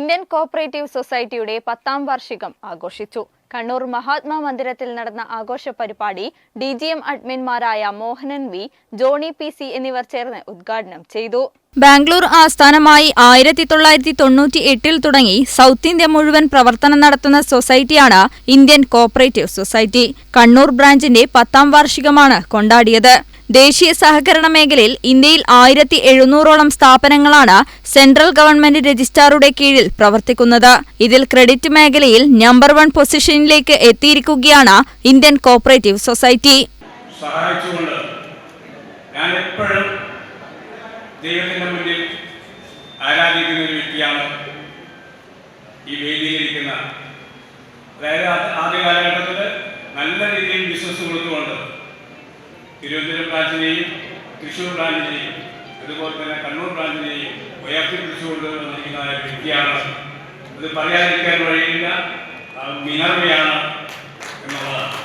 Indian cooperative സൊസൈറ്റിയുടെ പത്താം വാർഷികം ആഘോഷിച്ചു. കണ്ണൂർ മഹാത്മാ മന്ദിരത്തിൽ നടന്ന ആഘോഷ പരിപാടി D G M അഡ്മിൻമാരായ Mohanan V Johny P C എന്നിവർ ചേർന്ന് ഉദ്ഘാടനം ചെയ്തു. ബാംഗ്ലൂർ ആസ്ഥാനമായി ആയിരത്തി തൊള്ളായിരത്തി തൊണ്ണൂറ്റി എട്ടിൽ തുടങ്ങി സൗത്ത് ഇന്ത്യ മുഴുവൻ പ്രവർത്തനം നടത്തുന്ന സൊസൈറ്റിയാണ് ഇന്ത്യൻ കോപ്പറേറ്റീവ് സൊസൈറ്റി. കണ്ണൂർ ബ്രാഞ്ചിന്റെ പത്താം വാർഷികമാണ് കൊണ്ടാടിയത്. ദേശീയ സഹകരണ മേഖലയിൽ ഇന്ത്യയിൽ ആയിരത്തി എഴുന്നൂറോളം സ്ഥാപനങ്ങളാണ് സെൻട്രൽ ഗവൺമെന്റ് രജിസ്ട്രാറുടെ കീഴിൽ പ്രവർത്തിക്കുന്നത്. ഇതിൽ ക്രെഡിറ്റ് മേഖലയിൽ നമ്പർ വൺ പൊസിഷനിലേക്ക് എത്തിയിരിക്കുകയാണ് ഇന്ത്യൻ കോപ്പറേറ്റീവ് സൊസൈറ്റി. സഹായിച്ചുകൊണ്ട് ഞാൻ മുന്നിൽ ഈ നല്ല രീതിയിൽ ബിസിനസ് കൊടുത്തുകൊണ്ട് തിരുവനന്തപുരം ബ്രാഞ്ചിനെയും തൃശ്ശൂർ ബ്രാഞ്ചിനെയും അതുപോലെ തന്നെ കണ്ണൂർ ബ്രാഞ്ചിനെയും ഉയർത്തിപ്പിടിച്ചുകൊണ്ട് വന്നിരിക്കുന്ന ഒരു വ്യക്തിയാണ്. അത് പറയാതിരിക്കാൻ വഴിയില്ല. മിനർവയാണ് എന്നുള്ളതാണ്.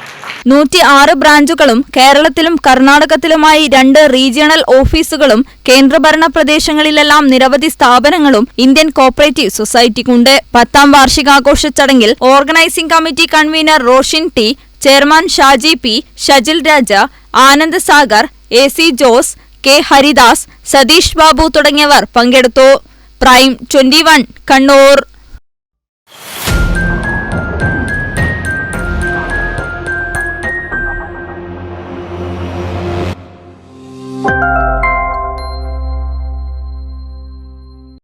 നൂറ്റി ആറ് ബ്രാഞ്ചുകളും കേരളത്തിലും കർണാടകത്തിലുമായി രണ്ട് റീജിയണൽ ഓഫീസുകളും കേന്ദ്രഭരണ പ്രദേശങ്ങളിലെല്ലാം നിരവധി സ്ഥാപനങ്ങളും ഇന്ത്യൻ കോപ്പറേറ്റീവ് സൊസൈറ്റിക്കുണ്ട്. പത്താം വാർഷികാഘോഷ ചടങ്ങിൽ organising committee convenor Roshin T chairman Shaji P Shajil Raja Anand Sagar A C Jose K Haridas Satheesh Babu തുടങ്ങിയവർ പങ്കെടുത്തു. Prime twenty Kannur.